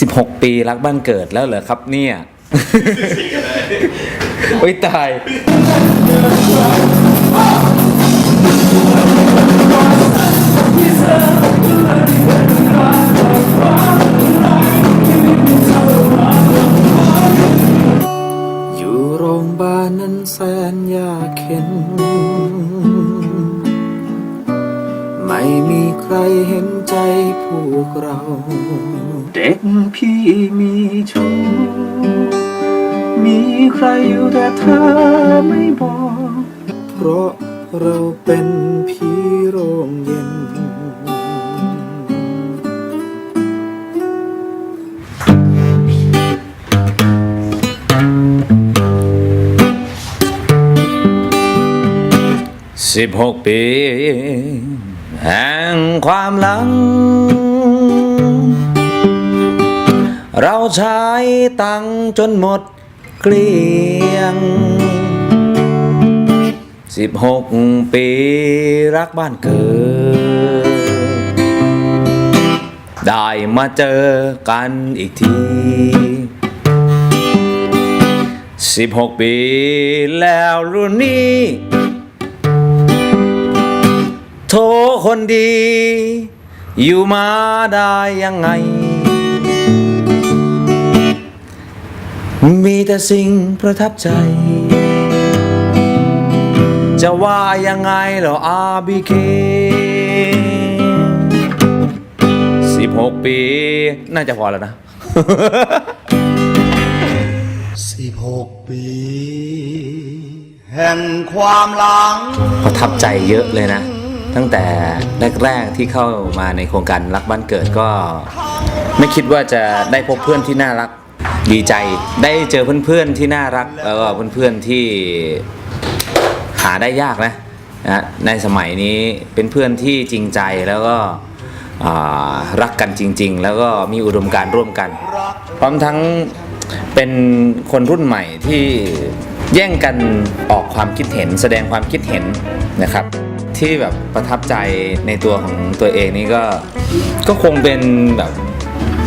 16 ปีรักบ้านเกิดแล้วเหรอครับเนี่ยโอ้ยตาย อยู่โรงพยาบาลนั้นแสนยากเข็น ม่มีใครเห็นใจพวกเรา เด็กพี่มีชู้มีใครอยู่แต่เธอไม่บอก เพราะเราเป็นพี่โรงเย็น 16 ปี แห่งความหลัง เราใช้ตังจนหมดเกลี้ยง16ปีรักบ้านเกิด ได้มาเจอกันอีกที16ปีแล้วรุ่นนี้ โทคนดี อยู่มาได้ยังไง มีแต่สิ่งประทับใจ จะว่ายังไงเหรอ RBK 16ปี น่าจะพอแล้วนะสิบหกปี แห่งความหลังประทับใจเยอะเลยนะ ตั้งแต่แรกๆที่เข้ามาในโครงการรักบ้านเกิดก็ ไม่คิดว่าจะได้พบเพื่อนที่น่ารักดีใจ ได้เจอเพื่อนๆที่น่ารักแล้วก็เพื่อนๆที่หาได้ยากนะนะในสมัยนี้เป็นเพื่อนที่จริงใจแล้วก็รักกันจริง ๆ แล้วก็มีอุดมการณ์ร่วมกันพร้อมทั้งเป็นคนรุ่นใหม่ที่แย่งกันออกความคิดเห็นแสดงความคิดเห็นนะครับ ที่แบบประทับใจในตัวของตัวเองนี่ก็ก็คงเป็นแบบ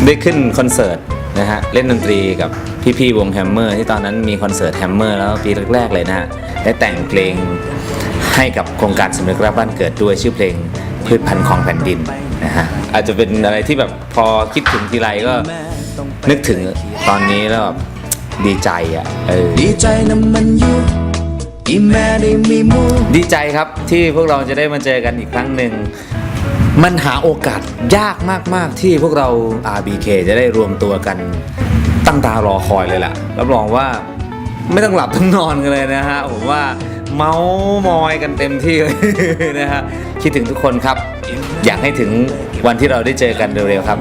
ได้ขึ้นคอนเสิร์ตนะฮะเล่นดนตรีกับพี่ๆวงแฮมเมอร์ที่ตอนนั้นมีคอนเสิร์ตแฮมเมอร์แล้วปีแรกๆเลยนะฮะได้แต่งเพลงให้กับโครงการสำนึกรักบ้านเกิดด้วยชื่อเพลงพืชพันธุ์ของแผ่นดินนะฮะอาจจะเป็นอะไรที่แบบพอคิดถึงทีไรก็นึกถึงตอนนี้แล้วแบบดีใจอะเออดีใจนะมันยู่อีแม่ไดีใจครับที่พวกเราจะได้มาเจอกันอีกครั้งหนึ่ง มันหาโอกาสยากมาก ๆ ที่พวกเรา RBK จะได้รวมตัวกันตั้งตารอคอยเลยล่ะ รับรองว่าไม่ต้องหลับต้องนอนกันเลยนะฮะ ผมว่าเมาส์มอยกันเต็มที่เลยนะฮะ คิดถึงทุกคนครับ อยากให้ถึงวันที่เราได้เจอกันเร็วๆครับ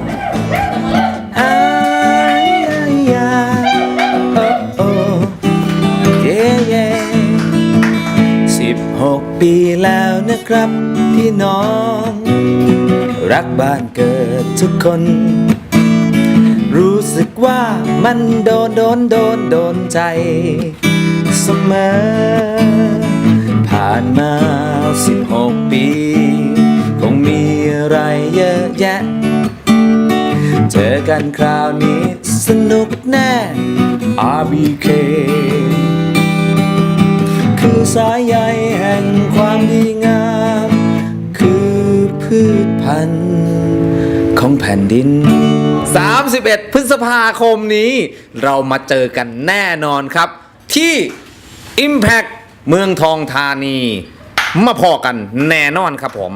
ครับพี่น้อง รักบ้านเกิดทุกคน รู้สึกว่ามันโดนโดนโดนโดนใจ เสมอ ผ่านมาสิบหกปี คงมีอะไรเยอะแยะ เจอกันคราวนี้สนุกแน่ RBK คือสายใย พืชพันธุ์ของแผ่นดิน 31 พฤษภาคมนี้ เรามาเจอกันแน่นอนครับ ที่ Impact เมืองทองธานี มาพอกันแน่นอนครับผม